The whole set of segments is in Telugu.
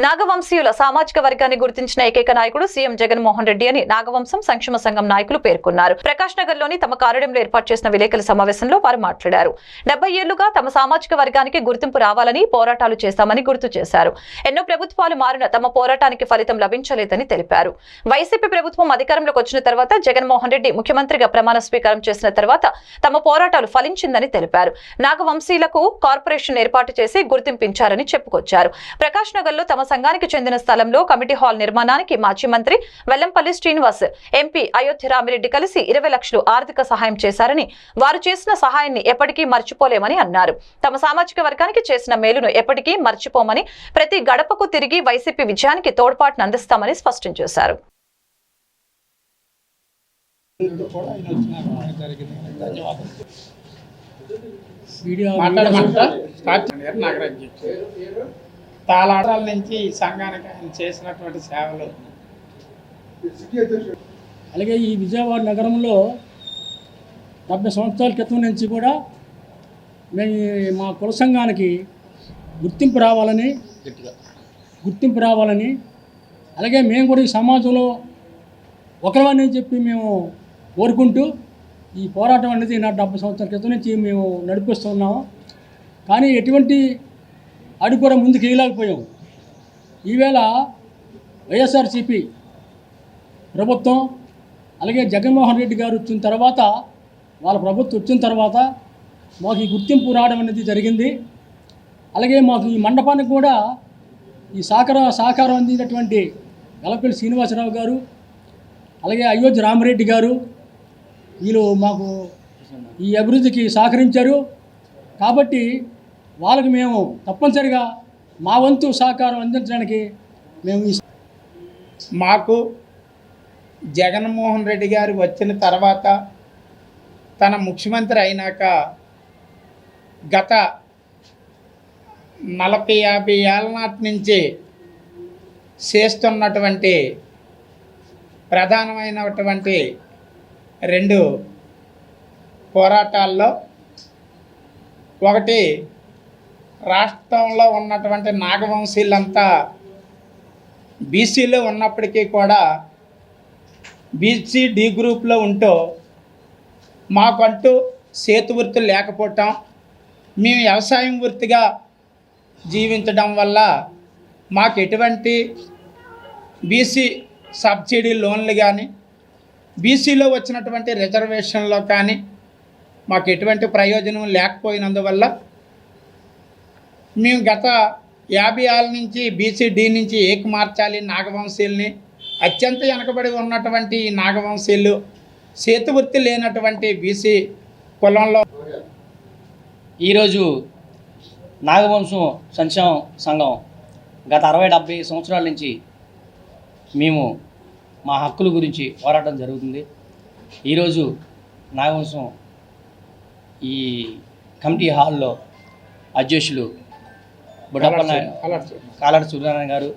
నాగవంశీయుల సామాజిక వర్గాన్ని గుర్తించిన ఏకైక నాయకుడు సీఎం జగన్మోహన్ రెడ్డి అని నాగవంశం సంక్షేమ సంఘం నాయకులు పేర్కొన్నారు. ప్రకాష్ నగర్లోని తమ కార్యాలయంలో ఏర్పాటు చేసిన విలేకరుల సమావేశంలో వారు మాట్లాడారు. డెబ్బై ఏళ్ళుగా తమ సామాజిక వర్గానికి గుర్తింపు రావాలని పోరాటాలు చేశామని గుర్తు చేశారు. ఎన్నో ప్రభుత్వాలు మారిన తమ పోరాటానికి ఫలితం లభించలేదని తెలిపారు. వైసీపీ ప్రభుత్వం అధికారంలోకి వచ్చిన తర్వాత జగన్మోహన్ రెడ్డి ముఖ్యమంత్రిగా ప్రమాణ స్వీకారం చేసిన తర్వాత తమ పోరాటాలు ఫలించిందని తెలిపారు. నాగవంశీయులకు కార్పొరేషన్ ఏర్పాటు చేసి గుర్తింపించారని చెప్పుకొచ్చారు. ప్రకాష్ నగర్లో తమ సంఘానికి చెందిన స్థలంలో కమిటీ హాల్ నిర్మాణానికి మాజీ మంత్రి వెల్లంపల్లి శ్రీనివాస్ ఎంపీ అయోధ్య రామిరెడ్డి కలిసి ఇరవై లక్షలు ఆర్థిక సహాయం చేశారని వారు చేసిన సహాయాన్ని ఎప్పటికీ మర్చిపోలేమని అన్నారు. తమ సామాజిక వర్గానికి చేసిన మేలును ఎప్పటికీ మర్చిపోమని ప్రతి గడపకు తిరిగి వైసీపీ విజయానికి తోడ్పాటును అందిస్తామని స్పష్టం చేశారు. నాగరాజ్. తాళాటాల నుంచి ఈ సంఘానికి ఆయన చేసినటువంటి సేవలు. అలాగే ఈ విజయవాడ నగరంలో డెబ్బై సంవత్సరాల క్రితం నుంచి కూడా మేము మా కుల సంఘానికి గుర్తింపు రావాలని గుర్తింపు రావాలని అలాగే మేము కూడా ఈ సమాజంలో ఒకరివని చెప్పి మేము కోరుకుంటూ ఈ పోరాటం అనేది నా డెబ్బై సంవత్సరాల క్రితం నుంచి మేము నడిపిస్తున్నాము కానీ ఎటువంటి అడుగు కూడా ముందుకు వేయలేకపోయాం ఈవేళ వైఎస్ఆర్సిపి ప్రభుత్వం అలాగే జగన్మోహన్ రెడ్డి గారు వచ్చిన తర్వాత వాళ్ళ ప్రభుత్వం వచ్చిన తర్వాత మాకు ఈ గుర్తింపు రావడం అనేది జరిగింది. అలాగే మాకు ఈ మండపానికి కూడా ఈ సహకార సహకారం అందించినటువంటి ఎలపల్లి శ్రీనివాసరావు గారు అలాగే అయోధ్య రామరెడ్డి గారు వీళ్ళు మాకు ఈ అభివృద్ధికి సహకరించారు. కాబట్టి వాళ్ళకి మేము తప్పనిసరిగా మా వంతు సహకారం అందించడానికి మేము మాకు జగన్మోహన్ రెడ్డి గారు వచ్చిన తర్వాత తన ముఖ్యమంత్రి అయినాక గత నలభై యాభై ఏళ్ళ నాటి నుంచి చేస్తున్నటువంటి ప్రధానమైనటువంటి రెండు పోరాటాల్లో ఒకటి రాష్ట్రంలో ఉన్నటువంటి నాగవంశీలంతా బీసీలో ఉన్నప్పటికీ కూడా బీసీ డి గ్రూప్లో ఉంటూ మాకంటూ సేతు వృత్తి లేకపోవటం మేము వ్యవసాయం వృత్తిగా జీవించడం వల్ల మాకు ఎటువంటి బీసీ సబ్సిడీ లోన్లు కానీ బీసీలో వచ్చినటువంటి రిజర్వేషన్లో కానీ మాకు ఎటువంటి ప్రయోజనం లేకపోయినందువల్ల మేము గత యాభై ఏళ్ళ నుంచి బీసీడీ నుంచి ఏక మార్చాలి నాగవంశీల్ని. అత్యంత వెనకబడి ఉన్నటువంటి ఈ నాగవంశీలు సేతువృత్తి లేనటువంటి బీసీ కులంలో ఈరోజు నాగవంశం సంక్షేమ సంఘం గత అరవై డెబ్బై సంవత్సరాల నుంచి మేము మా హక్కుల గురించి పోరాటం జరుగుతుంది. ఈరోజు నాగవంశం ఈ కమిటీ హాల్లో అధ్యక్షులు బుడ్డప్పలనాయుడు కాలాడి సూర్యనారాయణ గారు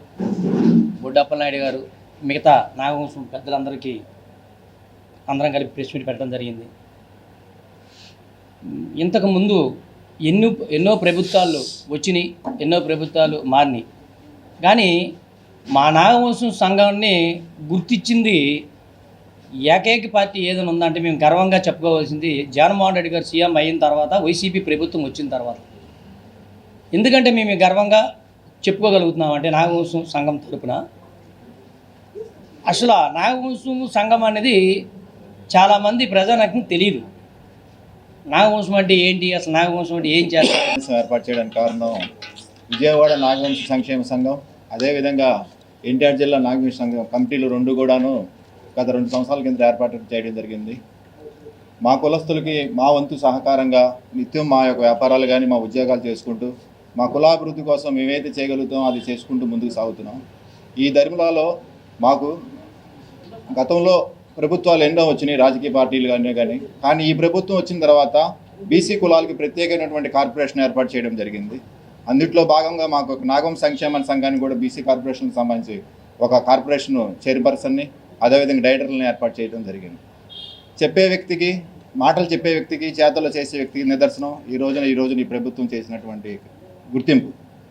బుడ్డప్పలనాయుడు గారు మిగతా నాగవంశం పెద్దలందరికీ అందరం కలిపి ప్రెస్ మీట్ పెట్టడం జరిగింది. ఇంతకు ముందు ఎన్నో ఎన్నో ప్రభుత్వాలు వచ్చినాయి ఎన్నో ప్రభుత్వాలు మారినాయి. కానీ మా నాగవంశం సంఘాన్ని గుర్తించింది ఏకైక పార్టీ ఏదైనా ఉందంటే మేము గర్వంగా చెప్పుకోవాల్సింది జగన్మోహన్ రెడ్డి గారు సీఎం అయిన తర్వాత వైసీపీ ప్రభుత్వం వచ్చిన తర్వాత. ఎందుకంటే మేము గర్వంగా చెప్పుకోగలుగుతున్నాం అంటే నాగవంశం సంఘం తరపున. అసలు నాగవంశం సంఘం అనేది చాలామంది ప్రజానికి తెలియదు నాగవంశం అంటే ఏంటి? అసలు నాగవంశం అంటే ఏం చేస్తారు? ఏర్పాటు చేయడానికి కారణం విజయవాడ నాగవంశ సంక్షేమ సంఘం అదేవిధంగా ఎన్టీఆర్ జిల్లా నాగవంశ సంఘం కమిటీలు రెండు కూడాను గత రెండు సంవత్సరాల కింద ఏర్పాటు చేయడం జరిగింది. మా కులస్తులకి మా వంతు సహకారంగా నిత్యం మా యొక్క వ్యాపారాలు కానీ మా ఉద్యోగాలు చేసుకుంటూ మా కులాభివృద్ధి కోసం మేమైతే చేయగలుగుతామో అది చేసుకుంటూ ముందుకు సాగుతున్నాం. ఈ ధర్మలాలో మాకు గతంలో ప్రభుత్వాలు ఎన్నో వచ్చినాయి రాజకీయ పార్టీలు కానీ కానీ. కానీ ఈ ప్రభుత్వం వచ్చిన తర్వాత బీసీ కులాలకి ప్రత్యేకమైనటువంటి కార్పొరేషన్ ఏర్పాటు చేయడం జరిగింది. అందుట్లో భాగంగా మాకు ఒక నాగం సంక్షేమ సంఘానికి కూడా బీసీ కార్పొరేషన్కి సంబంధించి ఒక కార్పొరేషన్ చైర్పర్సన్ని అదేవిధంగా డైరెక్టర్లను ఏర్పాటు చేయడం జరిగింది. చెప్పే వ్యక్తికి మాటలు చెప్పే వ్యక్తికి చేతల్లో చేసే వ్యక్తికి నిదర్శనం. ఈ రోజున ఈ రోజున ఈ ప్రభుత్వం చేసినటువంటి గుర్తింపు